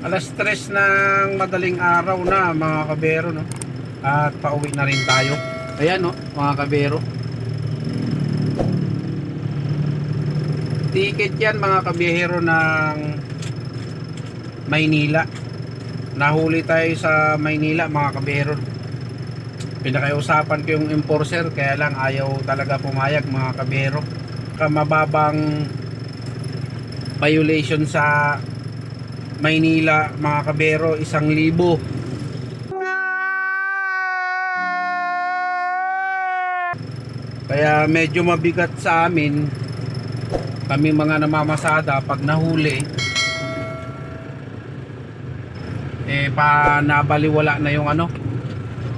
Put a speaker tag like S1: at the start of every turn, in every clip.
S1: Alas 3 ng madaling araw na mga kabero no. At pauwi na rin tayo. Ayan no, mga kabero. Ticket yan mga kabiyahero ng Maynila. Nahuli tayo sa Maynila mga kabiyahero. Pinakaiusapan ko yung enforcer kaya lang ayaw talaga pumayag mga kabiyahero. Kamababang violation sa Maynila mga kabero isang libo. Kaya medyo mabigat sa amin. Kami mga namamasada pag nahuli eh pa nabaliwala na yung ano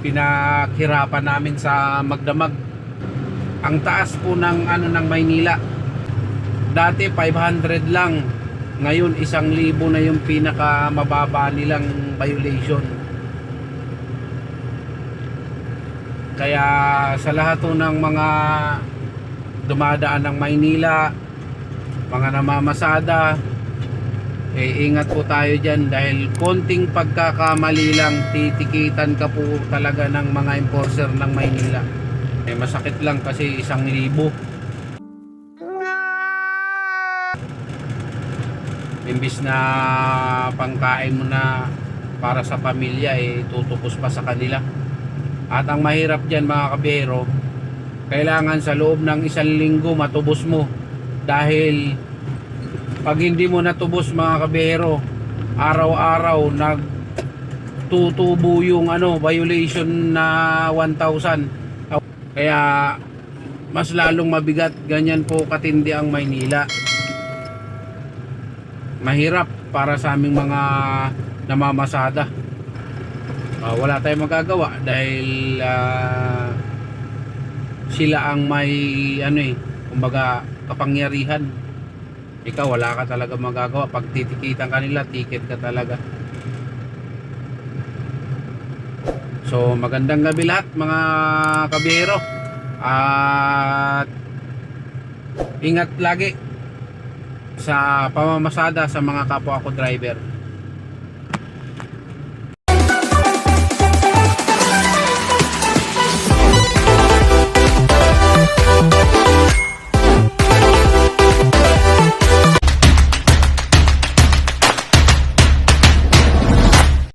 S1: pinaghirapan namin sa magdamag. Ang taas po ng ano ng Maynila. Dati 500 lang ngayon isang libo na yung pinaka mababa nilang violation. Kaya sa lahat ng mga dumadaan ng Maynila mga namamasada eh ingat po tayo dyan dahil konting pagkakamali lang titikitan ka po talaga ng mga enforcer ng Maynila. Eh masakit lang kasi isang libo imbis na pangkain mo na para sa pamilya eh tutupos pa sa kanila. At ang mahirap dyan mga kabero kailangan sa loob ng isang linggo matubos mo. Dahil pag hindi mo natubos mga kabero araw-araw nag tutubo yung ano violation na 1,000 kaya mas lalong mabigat. Ganyan po katindi ang Maynila mahirap para sa aming mga namamasada. Ah, wala tayong magagawa dahil ah, sila ang may ano eh kumbaga kapangyarihan. Ikaw wala ka talaga magagawa. Pag titikitan kanila ticket ka talaga. So magandang gabi lahat mga kabiyero. At ingat lagi sa pamamasada sa mga kapwa ko driver